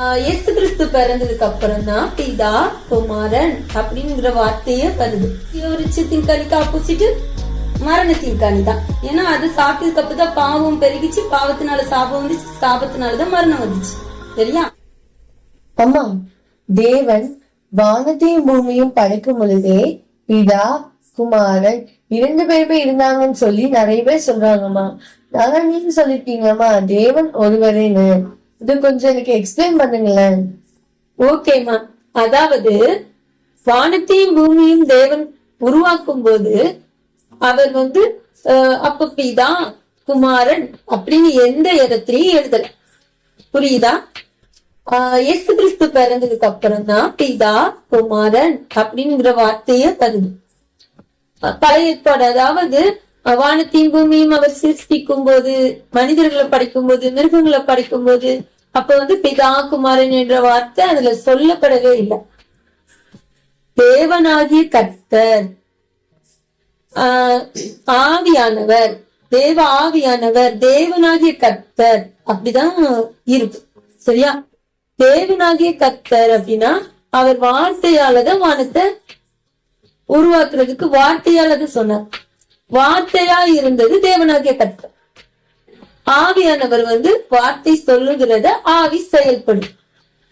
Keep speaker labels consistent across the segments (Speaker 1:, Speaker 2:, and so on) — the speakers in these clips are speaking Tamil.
Speaker 1: ஆஹ் இயேசு கிறிஸ்து பிறந்ததுக்கு அப்புறம் தான் பிதா குமாரன் அப்படிங்கிற வார்த்தையே வருது. சிவரிச்சத்தின் கனிக்கு ஆப்போசிட் மரணத்தின் கனி தான் ஏன்னா அது சாப்பிட்டதுக்கு அப்புறம் தான் பாவம் பெருகிச்சு பாவத்தினால சாபம் வந்துச்சு சாபத்தினாலதான் மரணம் வந்துச்சு. சரியா?
Speaker 2: அம்மா தேவன் வானத்தையும் பூமியும் படைக்கும் பொழுதே பிதா குமாரன் இரண்டு பேருமே இருந்தாங்கன்னு சொல்லி நிறைய பேர் சொல்றாங்கம்மா. ஆனா நீங்க சொல்லிருக்கீங்கம்மா தேவன் ஒருவரேன்னு. இது கொஞ்சம் எனக்கு எக்ஸ்பிளைன் பண்ணுங்களேன்.
Speaker 1: ஓகேமா அதாவது வானத்தையும் பூமியும் தேவன் உருவாக்கும் போது அவர் வந்து அப்ப பிதா குமாரன் அப்படின்னு எந்த இடத்துலயும் எழுதல. புரியுதா? ஆஹ், இயேசு கிறிஸ்து பிறந்ததுக்கு அப்புறம் தான் பிதா குமாரன் அப்படிங்கிற வார்த்தைய தருது. பழைய ஏற்பாடு அதாவது வானத்தையும் பூமியும் அவர் சிருஷ்டிக்கும் போது மனிதர்களை படைக்கும் போது மிருகங்களை படைக்கும் போது அப்ப வந்து பிதா குமாரன் என்ற வார்த்தை அதுல சொல்லப்படவே இல்லை. தேவனாகிய கர்த்தர். ஆஹ் ஆவியானவர். தேவ ஆவியானவர். தேவனாகிய கர்த்தர். அப்படிதான் இருக்கு சரியா? தேவனாகிய கர்த்தர் அப்படின்னா அவர் வார்த்தையாலதான் வானத்தை உருவாக்குறதுக்கு வார்த்தையாலதான் சொன்னார். வார்த்தையா இருந்தது தேவனாகிய கத்த ஆவியானவர் வந்து வார்த்தை சொல்லுகிறத ஆவி செயல்படும்.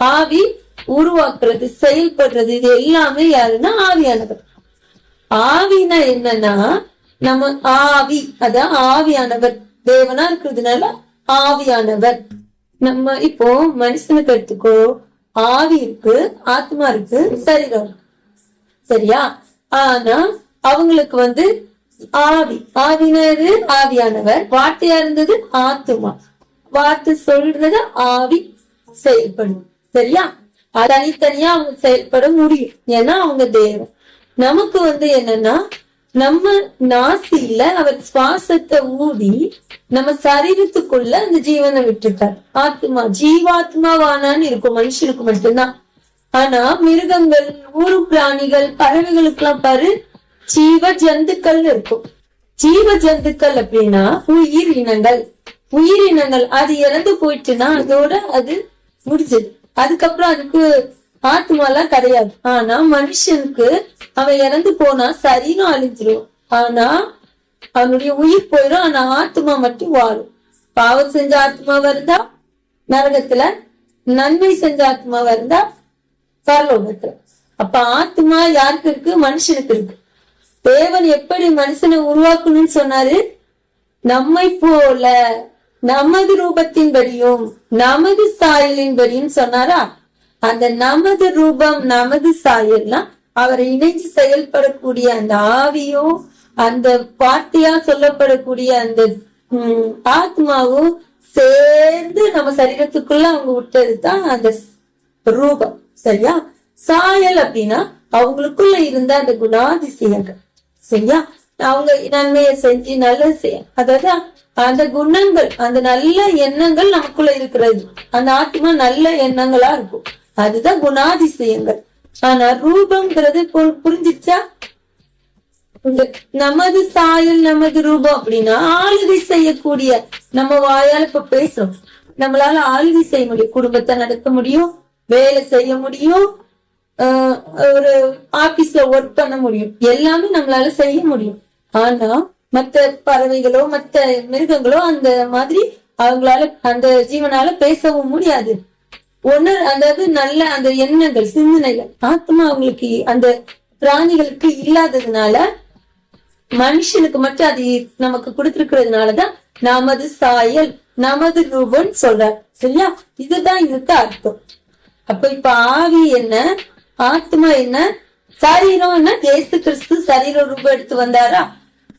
Speaker 1: ஆவி உருவாக்குறது செயல்படுறது இது எல்லாமே யாருன்னா ஆவியானவர். ஆவினா என்னன்னா நம்ம ஆவி அதான் ஆவியானவர். தேவனா இருக்கிறதுனால ஆவியானவர். நம்ம இப்போ மனுஷனுக்கு எடுத்துக்கோ ஆவி இருக்கு ஆத்மா இருக்கு சரீரம் சரியா? ஆனா அவங்களுக்கு வந்து ஆவி ஆவினது ஆவியானவர் வார்த்தையா இருந்தது ஆத்துமா. வார்த்தை சொல்றத ஆவி செயல்படும். சரியா? தனித்தனியா அவங்க செயல்பட முடியும். ஏன்னா அவங்க தேவம் நமக்கு வந்து என்னன்னா நம்ம நாசியில அவர் சுவாசத்தை ஊதி நம்ம சரீரத்துக்குள்ள அந்த ஜீவனை விட்டுட்டார். ஆத்மா ஜீவாத்மாவானான்னு இருக்கும். மனுஷனுக்கு மட்டும்தான். ஆனா மிருகங்கள் ஊரு பிராணிகள் பறவைகளுக்கு எல்லாம் பாரு ஜீவ ஜந்துக்கள் இருக்கும். ஜீவ ஜந்துக்கள் அப்படின்னா உயிர் இனங்கள். உயிரினங்கள் அது இறந்து போயிடுச்சுன்னா அதோட அது முடிஞ்சது. அதுக்கப்புறம் அதுக்கு ஆத்மாலாம் கிடையாது. ஆனா மனுஷனுக்கு அவன் இறந்து போனா சரீரம் அழிஞ்சிரும். ஆனா அவனுடைய உயிர் போயிடும் ஆனா ஆத்மா மட்டும் வாழும். பாவம் செஞ்ச ஆத்மா வருதா நரகத்துல நன்மை செஞ்ச ஆத்மா வருதா பரலோகத்துல. அப்ப ஆத்மா யாருக்கு இருக்கு? மனுஷனுக்கு இருக்கு. தேவன் எப்படி மனுஷனை உருவாக்கணும்னு சொன்னாரு? நம்மை போல நமது ரூபத்தின்படியும் நமது சாயலின்படியும் சொன்னாரா? அந்த நமது ரூபம் நமது சாயல்னா அவரை இணைஞ்சு செயல்படக்கூடிய அந்த ஆவியும் அந்த வார்த்தையா சொல்லப்படக்கூடிய அந்த உம், ஆத்மாவும் சேர்ந்து நம்ம சரீரத்துக்குள்ள அவங்க விட்டது தான் அந்த ரூபம். சரியா? சாயல் அப்படின்னா அவங்களுக்குள்ள இருந்த அந்த குணாதிசயங்கள். சரியா அவங்க நன்மையை செஞ்சு நல்லது செய்ய. அதாவது அந்த குணங்கள் அந்த நல்ல எண்ணங்கள் நமக்குள்ள இருக்கிறது. அந்த ஆத்மா நல்ல எண்ணங்களா இருக்கும். அதுதான் குணாதிசயங்கள். ஆனா ரூபம்ங்கிறது பு- புரிஞ்சிச்சா நமது சாயல் நமது ரூபம் அப்படின்னா ஆளுகை செய்யக்கூடிய நம்ம வாயால் இப்ப பேசுறோம். நம்மளால ஆளுகை செய்ய முடியும். குடும்பத்தை நடத்த முடியும். வேலை செய்ய முடியும். ஒரு ஆபீஸ்ல ஒர்க் பண்ண முடியும். எல்லாமே நம்மளால செய்ய முடியும். ஆனா மத்த பறவைகளோ மத்த மிருகங்களோ அந்த மாதிரி அவங்களால அந்த ஜீவனால பேசவும் முடியாது. ஒண்ணு அதாவது நல்ல அந்த எண்ணங்கள் சிந்தனைகள் ஆத்மா அவங்களுக்கு அந்த பிராணிகளுக்கு இல்லாததுனால மனுஷனுக்கு மட்டும் அது நமக்கு கொடுத்திருக்கிறதுனாலதான் நமது சாயல் நமது ரூபம் சொல்ற சரியா? இதுதான் இதுக்கு அர்த்தம். அப்ப இப்ப ஆவி என்ன? ஆத்மா என்ன? சரீரம் என்ன? இயேசு கிறிஸ்து சரீர ரூபம் எடுத்து வந்தாரா?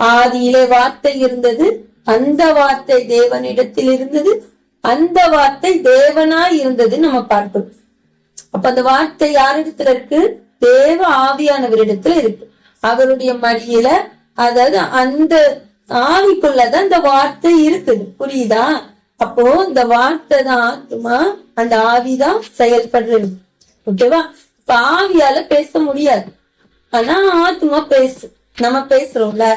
Speaker 1: ஆதியிலே வார்த்தை இருந்தது அந்த வார்த்தை தேவனிடத்தில் இருந்தது அந்த வார்த்தை தேவனாய் இருந்தது நம்ம பார்ப்போம் அப்ப அந்த வார்த்தை யாரிடத்துல இருக்கு? தேவ ஆவியானவரிடத்துல இருக்கு. அவருடைய மடியில அதாவது அந்த ஆவிக்குள்ளதான் இந்த வார்த்தை இருக்குது. புரியுதா? அப்போ இந்த வார்த்தை தான் ஆத்மா அந்த ஆவிதான் செயல்படுறது. ஓகேவா? பாவியால ஆவியால பேச முடியாது. ஆனா ஆத்மா பேசு. நம்ம பேசுறோம்ல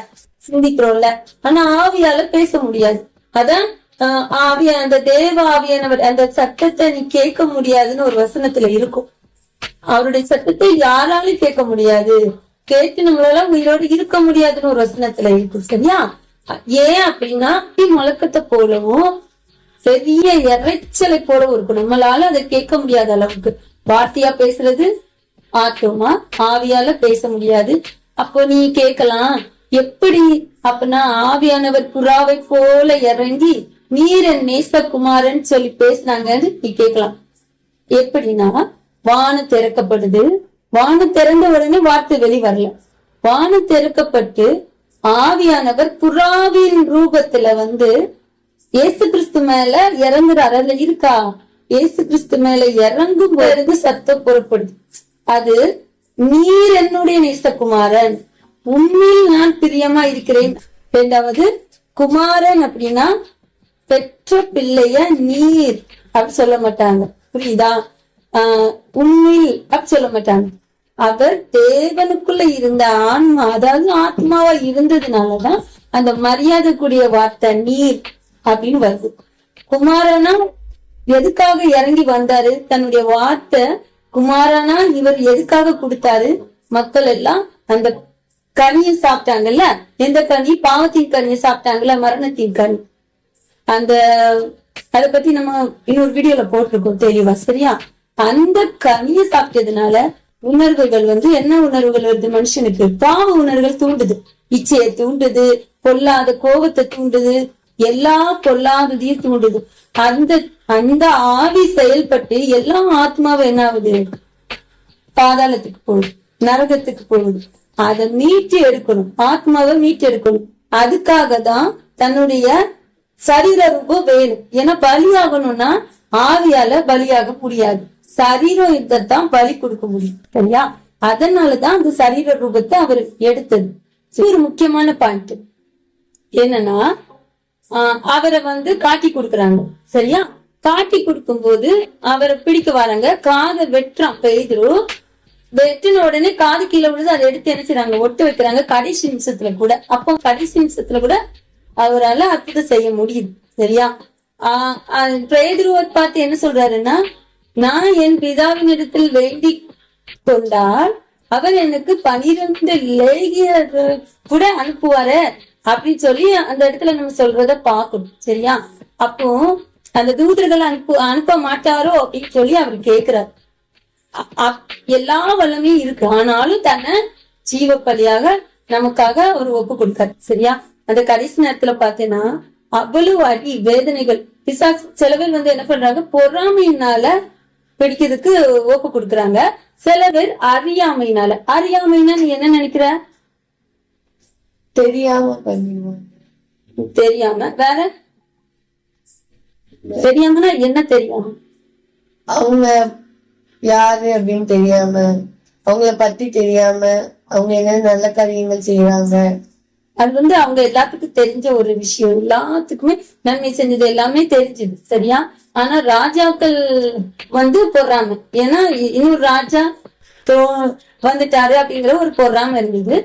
Speaker 1: சிந்திக்கிறோம்ல ஆனா ஆவியால பேச முடியாது. அதான் ஆஹ் ஆவிய அந்த தேவ ஆவியானவர் அந்த சத்தத்தை நீ கேட்க முடியாதுன்னு ஒரு வசனத்துல இருக்கும். அவருடைய சத்தத்தை யாராலும் கேட்க முடியாது. கேட்டு நம்மளால உயிரோடு இருக்க முடியாதுன்னு ஒரு வசனத்துல இருக்கு சரியா? ஏன் அப்படின்னா முழக்கத்தை போலவும் பெரிய இறைச்சலை போலவும் இருக்கும். நம்மளால அதை கேட்க முடியாத அளவுக்கு. வார்த்தையா பேசுறது? ஆத்தோமா ஆவியால பேச முடியாது. அப்போ நீ கேட்கலாம் எப்படி அப்பனா ஆவியானவர் புறாவை போல இறங்கி நீரன் நேசகுமாரன் சொல்லி பேசினாங்கன்னு நீ கேட்கலாம். எப்படின்னா வானம் திறக்கப்படுது. வானம் திறந்த உடனே வார்த்தை வெளி வரல. வானம் திறக்கப்பட்டு ஆவியானவர் புறாவின் ரூபத்துல வந்து இயேசு கிறிஸ்து மேல இறங்குறாரு அதுல இருக்கா? இயேசு கிறிஸ்து மேல இறங்கும் பொழுது சத்தம் புறப்படுது அது நீர் என்னுடைய நேசகுமாரன் உண்மையில் நான் பிரியமா இருக்கிறேன். இரண்டாவது குமாரன் அப்படின்னா பெற்ற பிள்ளைய நீர். அப்படி சொல்ல மாட்டாங்க. புரியுதா? ஆஹ் உண்மையில் அப்படி சொல்ல மாட்டாங்க. அவர் தேவனுக்குள்ள இருந்த ஆன்மா அதாவது ஆத்மாவா இருந்ததுனாலதான் அந்த மரியாதைக்குரிய வார்த்தை நீர் அப்படின்னு வருது. குமாரனா எதுக்காக இறங்கி வந்தாரு? தன்னுடைய வார்த்தை குமாரனா இவர் எதுக்காக கொடுத்தாரு? மக்கள் எல்லாம் அந்த கனியை சாப்பிட்டாங்கல்ல? எந்த கனி? பாவத்தின் கனியை சாப்பிட்டாங்கல்ல? மரணத்தின் கனி. அந்த அத பத்தி நம்ம இன்னொரு வீடியோல போட்டிருக்கோம் தெளிவா சரியா? அந்த கனியை சாப்பிட்டதுனால உணர்வுகள் வந்து என்ன உணர்வுகள் வருது மனுஷனுக்கு? பாவ உணர்வுகள் தூண்டுது. இச்சையை தூண்டுது பொல்லாத கோபத்தை தூண்டுது எல்லா பொல்லாததையும் தூண்டுது அந்த அந்த ஆவி செயல்பட்டு எல்லா ஆத்மாவும் என்ன ஆகுது? பாதாளத்துக்கு போகுது நரகத்துக்கு போகுது. அதை மீட்டு எடுக்கணும் ஆத்மாவை மீட்டு எடுக்கணும். அதுக்காக தான் தன்னுடைய சரீர ரூபம் வேணும். ஏன்னா பலியாகணும்னா ஆவியால பலியாக முடியாது. சரீரம் இதைத்தான் பலி கொடுக்க முடியும் சரியா? அதனாலதான் அந்த சரீர ரூபத்தை அவர் எடுத்தது. இது ஒரு முக்கியமான பாயிண்ட் என்னன்னா அவரை வந்து காட்டி கொடுக்கறாங்க. சரியா? காட்டி கொடுக்கும்போது அவரை பிடிக்க வராங்க. காதை வெட்டுறான். பெய்துரு வெட்டின உடனே காது கீழே விழுது அதை எடுத்து என்ன செய்றாங்க? ஒட்டு வைக்கிறாங்க. கடைசி நிமிஷத்துல கூட. அப்போ கடைசி நிமிஷத்துல கூட அவரால அற்புதம் செய்ய முடியுது. சரியா? ஆஹ் ஆஹ் பார்த்து என்ன சொல்றாருன்னா நான் என் பிதாவின் இடத்தில் வேண்டி கொண்டால் அவர் எனக்கு பனிரெண்டு லேகியர் கூட அனுப்புவாரு. அப்படின்னு சொல்லி அந்த இடத்துல நம்ம சொல்றத பார்க்கணும் சரியா? அப்போ அந்த தூதர்கள் அனுப்பு அனுப்ப மாட்டாரோ அப்படின்னு சொல்லி அவர் கேக்குறாரு. அ- எல்லா வல்லமையும் இருக்கு. ஆனாலும் தன்னை ஜீவ பலியாக நமக்காக அவர் ஒப்பு கொடுக்காரு சரியா? அந்த கடைசி நேரத்துல பாத்தீங்கன்னா அவ்வளவு அடி வேதனைகள். பிசா சில பேர் வந்து என்ன பண்றாங்க பொறாமையினால பிடிக்கிறதுக்கு ஒப்பு கொடுக்குறாங்க. சில பேர் அறியாமையினால. அறியாமைன்னா நீ என்ன நினைக்கிற?
Speaker 2: தெரியாம பண்ணிடுவாங்க.
Speaker 1: தெரியாம? வேற? தெரியாமனா என்ன தெரியாம?
Speaker 2: அவங்க யாரு அப்படின்னு தெரியாம அவங்கள பத்தி தெரியாம அவங்க என்ன நல்ல காரியங்கள் செய்யறாங்க
Speaker 1: அது வந்து அவங்க எல்லாத்துக்கும் தெரிஞ்ச ஒரு விஷயம். எல்லாத்துக்குமே நன்மை செஞ்சது எல்லாமே தெரிஞ்சது சரியா? ஆனா ராஜாக்கள் வந்து பொறாம ஏன்னா இன்னொரு ராஜா வந்துட்டாரு அப்படிங்கிற ஒரு பொறாம இருந்தது.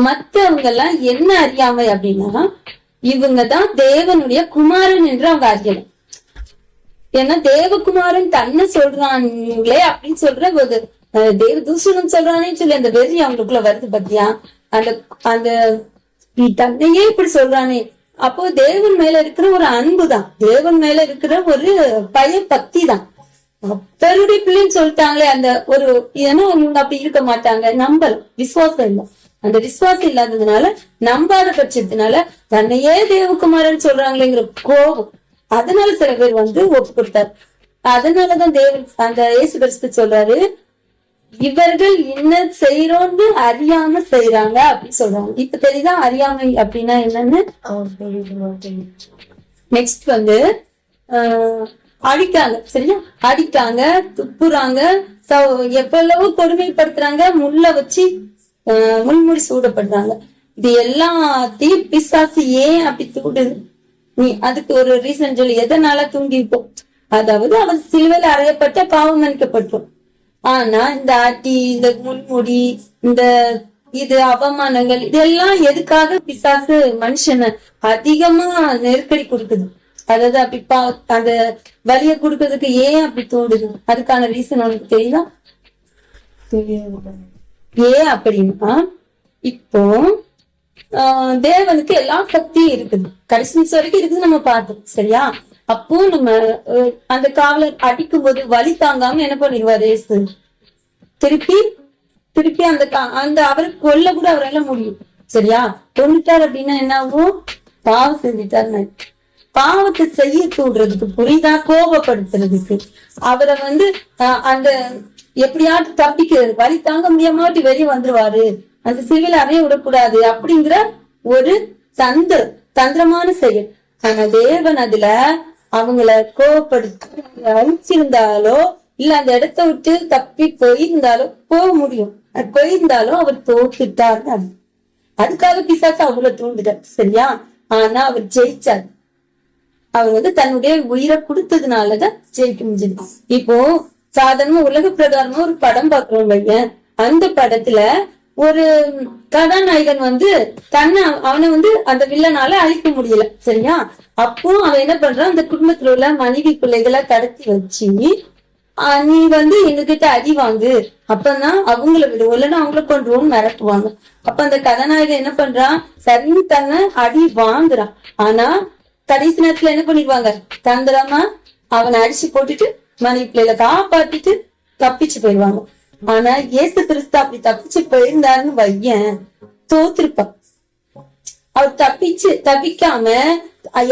Speaker 1: மத்தவங்க எல்லாம் என்ன அறியாமை அப்படின்னா இவங்க தான் தேவனுடைய குமாரன் என்று அவங்க அறியல ஏன்னா தேவகுமாரன் தன்னை சொல்றாங்களே அப்படின்னு சொல்ற ஒரு அஹ், தேவ தூஷணம் சொல்றானே சொல்லி அந்த வெறி அவங்களுக்குள்ள வருது பத்தியா? அந்த அந்த தன்னையே இப்படி சொல்றானே. அப்போ தேவன் மேல இருக்கிற ஒரு அன்பு தான் தேவன் மேல இருக்கிற ஒரு பய பக்தி தான் அப்பருடைய பிள்ளைன்னு சொல்லிட்டாங்களே அந்த ஒரு ஏன்னா அவங்க அப்படி இருக்க மாட்டாங்க. நம்பர் விசுவாசம் இல்லை. அந்த விசுவாசம் இல்லாததுனால நம்பாத பட்சத்தினால தன்னையே தேவகுமாரன் சொல்றாங்களேங்கிற கோபம். அதனால சில பேர் வந்து ஒப்பு கொடுத்தாரு. அதனாலதான் தேவன் அந்த இயேசு கிறிஸ்து சொல்றாரு இவர்கள் என்ன செய்யறோம்னு அறியாம செய்யறாங்க அப்படின்னு சொல்றாங்க. இப்ப தெரியுதா அறியாமை அப்படின்னா என்னன்னு? நெக்ஸ்ட் வந்து ஆஹ், அடிக்காங்க சரியா? அடிக்காங்க துப்புறாங்க எவ்வளவு கொடுமைப்படுத்துறாங்க முள்ள வச்சு ஆஹ், சூடப்படுறாங்க. இது எல்லாத்தையும் பிசாசு ஏன் அப்படி தூண்டுது? நீ அதுக்கு ஒரு ரீசன் சொல்லி. எதனால தூண்டிப்போம் அதாவது அவர் சிலுவையில் அறையப்பட்ட பாவம் மன்னிக்கப்பட்டோம் ஆனா இந்த ஆட்டி இந்த முன்முடி இந்த இது அவமானங்கள் இதெல்லாம் எதுக்காக பிசாசு மனுஷனை அதிகமா நெருக்கடி கொடுக்குது? அதாவது அப்படி பா அந்த வலியை கொடுக்கறதுக்கு ஏன் அப்படி தோணுது அதுக்கான ரீசன் உனக்கு தெரியுதா?
Speaker 2: தெரியாது.
Speaker 1: ஏன் அப்படின்னா இப்போ ஆஹ் தேவனுக்கு எல்லா சக்தியும் இருக்குது. கடைசி வரைக்கும் இருக்குது நம்ம பார்த்தோம் சரியா? அப்போ நம்ம அந்த காவலர் அடிக்கும் போது வலி தாங்காம என்ன பண்ணிடுவாரு ஏசு திருப்பி திருப்பி அந்த கா- அந்த அவரை கொல்ல கூட அவரால முடியும் சரியா? கொண்டுட்டார் அப்படின்னா என்ன ஆகும்? பாவம் செஞ்சுட்டாருன்னு பாவத்தை செய்ய தூண்டுறதுக்கு புரியுதா கோபப்படுத்துறதுக்கு. அவரை வந்து ஆஹ், அந்த எப்படியாட்டு தப்பிக்கிறது. வழி தாங்க முடியாமட்டி வெளியே வந்துருவாரு. அந்த சிவில் அறைய விடக்கூடாது அப்படிங்கிற ஒரு தந்திர தந்திரமான செயல். ஆனா தேவன் அதுல அவங்கள கோவப்படுத்தி அழிச்சிருந்தாலோ இல்ல அந்த இடத்த விட்டு தப்பி போயிருந்தாலோ போக முடியும். போயிருந்தாலும் அவர் தோத்துட்டார் அதுக்காக பிசாசு அவ்வளவு தூண்டுட்டார் சரியா? ஆனா அவர் ஜெயிச்சார். அவர் வந்து தன்னுடைய உயிரை கொடுத்ததுனாலதான் ஜெயிக்க முடிஞ்சது. இப்போ சாதாரணமா உலக பிரகாரமா ஒரு படம் பாக்குறோம் பையன் அந்த படத்துல ஒரு கதாநாயகன் வந்து தன்னை அவனை வந்து அந்த வில்லனால அழிக்க முடியல. சரியா? அப்போ அவன் என்ன பண்றான்? அந்த குடும்பத்துல உள்ள மனைவி பிள்ளைகளை கடத்தி வச்சு ஆஹ் நீ வந்து எங்க கிட்ட அடி வாங்கு. அப்பதான் அவங்கள விடுவோம் இல்லைன்னா அவங்கள கொண்டுருவோம் மிரட்டுவாங்க. அப்ப அந்த கதாநாயகன் என்ன பண்றான்? சரின்னு தன்னை அடி வாங்குறான். ஆனா கடைசி நேரத்துல என்ன பண்ணிடுவாங்க? தந்திரமா அவனை அடிச்சு போட்டுட்டு மனைவி பிள்ளைல காப்பாத்திட்டு தப்பிச்சு போயிடுவாங்க. ஆனா இயேசு கிறிஸ்து அப்படி தப்பிச்சு போயிருந்தாருன்னு வையன் தோத்திருப்பான் அவர் தப்பிச்சு தப்பிக்காம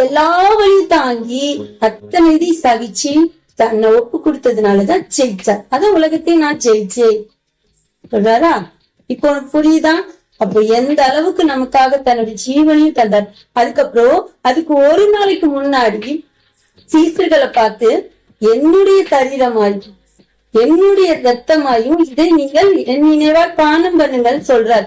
Speaker 1: எல்லா வழியும் தாங்கி அத்தனை இதை சகிச்சு தன்னை ஒப்பு கொடுத்ததுனாலதான் ஜெயிச்சார். அதான் உலகத்தையும் நான் ஜெயிச்சேன் சொல்றாரா? இப்போ உனக்கு புரியுதா? அப்போ எந்த அளவுக்கு நமக்காக தன்னுடைய ஜீவனையும் தந்தார். அதுக்கப்புறம் அதுக்கு ஒரு நாளைக்கு முன்னாடி சீசர்களை பார்த்து என்னுடைய சரீரமாயும் என்னுடைய ரத்தமாயும் இதை நீங்கள் என் நினைவா பானம் பண்ணுங்கள் சொல்றார்.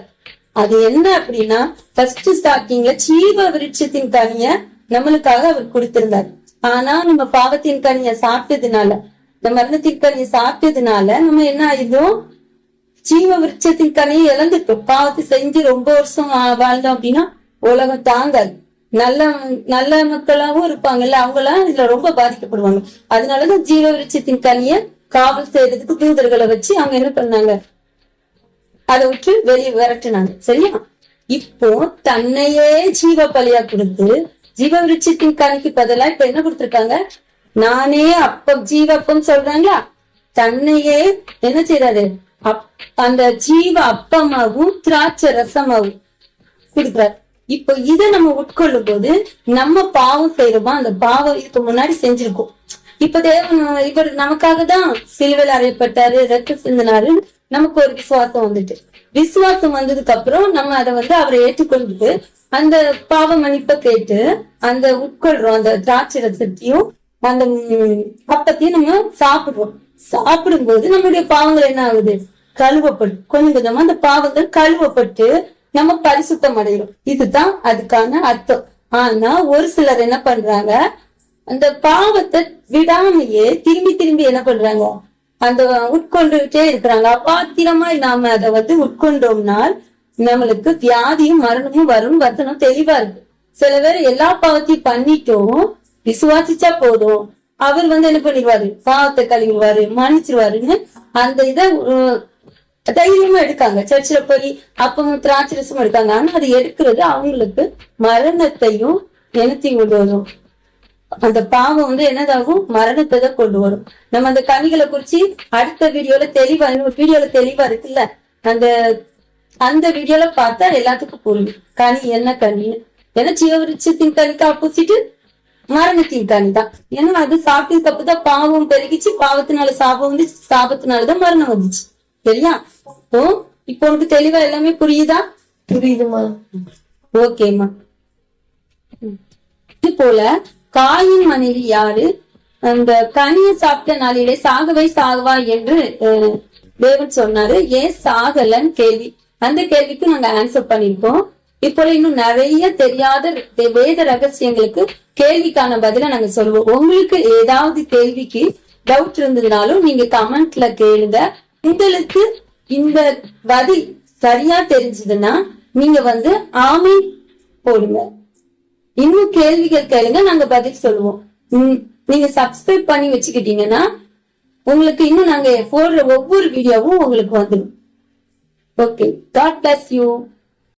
Speaker 1: அது என்ன அப்படின்னா ஃபர்ஸ்ட் ஸ்டார்டிங்ல ஜீவ விருட்சத்தின் கனிய நம்மளுக்காக அவர் கொடுத்திருந்தார். ஆனா நம்ம பாவத்தின் கனிய சாப்பிட்டதுனால இந்த மரணத்தின் கனிய சாப்பிட்டதுனால நம்ம என்ன ஆயிடும் ஜீவ விருட்சத்தின் கனியை இழந்துட்டோம். பாவத்தை செஞ்சு ரொம்ப வருஷம் வாழ்ந்தோம் அப்படின்னா உலகம் தாங்காது. நல்ல நல்ல மக்களாவும் இருப்பாங்கல்ல அவங்களாம் இதுல ரொம்ப பாதிக்கப்படுவாங்க. அதனாலதான் ஜீவ விருட்சத்தின் கனிய காவல் செய்யறதுக்கு தூதர்களை வச்சு அவங்க என்ன பண்ணாங்க? அதை விட்டு வெளியே விரட்டினாங்க. சரியா? இப்போ தன்னையே ஜீவ பலியா கொடுத்து ஜீவ விருட்சத்தின் கனிக்கு பதிலா இப்ப என்ன கொடுத்திருக்காங்க? நானே அப்பம் ஜீவப்பம் சொல்றாங்களா? தன்னையே என்ன செய்யறாரு அப்- அந்த ஜீவ அப்பமாவும் திராட்சை ரசமாவும் கொடுக்குறாரு. இப்போ இதை நம்ம உட்கொள்ளும் போது நம்ம பாவம் செய்யறோமா அந்த பாவம் இதுக்கு முன்னாடி செஞ்சிருக்கோம். இப்ப தேவன் இவர் நமக்காக தான் சிலுவையில் அறையப்பட்டாரு ரத்த சிந்தினாரு. நமக்கு ஒரு விசுவாசம் வந்துட்டு. விசுவாசம் வந்ததுக்கு அப்புறம் நம்ம அதை வந்து அவரை ஏற்றுக்கொண்டு அந்த பாவ மன்னிப்பை கேட்டு அந்த உட்கொள்றோம் அந்த திராட்சை ரசத்தையும் அந்த அப்பத்தையும் நம்ம சாப்பிடுறோம். சாப்பிடும்போது நம்மளுடைய பாவங்கள் என்ன ஆகுது? கழுவப்படும் கொஞ்சம் கொஞ்சமா அந்த பாவங்கள் கழுவப்பட்டு நம்ம பரிசுத்தம் அடைகிறோம் இதுதான் அதுக்கான அர்த்தம். ஆனா ஒரு சிலர் என்ன பண்றாங்க அந்த பாவத்தை விடாமையே திரும்பி திரும்பி என்ன பண்றாங்க அந்த உட்கொண்டுகிட்டே இருக்கிறாங்க. அப்பாத்திரமாய் நாம அதை வந்து உட்கொண்டோம்னால் நம்மளுக்கு வியாதியும் மரணமும் வரும் வசனம் தெளிவா இருக்கு. சில பேர் எல்லா பாவத்தையும் பண்ணிட்டோம் விசுவாசிச்சா போதும். அவர் வந்து என்ன பண்ணிடுவாரு? பாவத்தை கழுவிடுவாரு மன்னிச்சிருவாருன்னு அந்த இதை தைரியமா எடுக்காங்க. சர்ச்சில் போய் அப்பவும் திராட்சை ரசமும் எடுக்காங்க. ஆனா அது எடுக்கிறது அவங்களுக்கு மரணத்தையும் எனத்தையும் கொண்டு வரும். அந்த பாவம் வந்து என்னதாகும்? மரணத்தை தான் கொண்டு வரும். நம்ம அந்த கனிகளை குறிச்சு அடுத்த வீடியோல தெளிவா வீடியோல தெளிவா இருக்குல்ல? அந்த அந்த வீடியோல பார்த்தா எல்லாத்துக்கும் புரியும். கனி என்ன கனின்னு ஏன்னா ஜீவவிருட்சத்தின் கனிக்கு ஆப்போசிட் மரணத்தின் கனி தான். ஏன்னா அது சாப்பிட்டதுக்கு தப்பு தான் பாவம் பெருகிச்சு பாவத்தினால சாபம் வந்து சாபத்தினாலதான் மரணம் வந்துச்சு. சரியா? இப்போ இப்போ உனக்கு தெளிவா எல்லாமே புரியுதா?
Speaker 2: புரியுதுமா
Speaker 1: ஓகேம்மா இது போல காயின் மனைவி யாரு? அந்த கனியை சாப்பிட்ட நாளிலே சாகவை சாகவா என்று தேவன் சொன்னாரு. ஏன் சாகலன்னு கேள்வி. அந்த கேள்விக்கு நாங்க ஆன்சர் பண்ணிருக்கோம். இப்போ இன்னும் நிறைய தெரியாத வேத ரகசியங்களுக்கு கேள்விக்கான பதில நாங்க சொல்லுவோம். உங்களுக்கு ஏதாவது கேள்விக்கு டவுட் இருந்ததுனாலும் நீங்க கமெண்ட்ல கேளுங்க. உங்களுக்கு இந்த பதில் சரியா தெரிஞ்சதுன்னா நீங்க வந்து ஆமை போடுங்க. இன்னும் கேள்விகள் கேளுங்க நாங்க பதில் சொல்லுவோம். ம், நீங்க சப்ஸ்கிரைப் பண்ணி வச்சுக்கிட்டீங்கன்னா உங்களுக்கு இன்னும் நாங்க போடுற ஒவ்வொரு வீடியோவும் உங்களுக்கு வந்துடும். Okay God bless you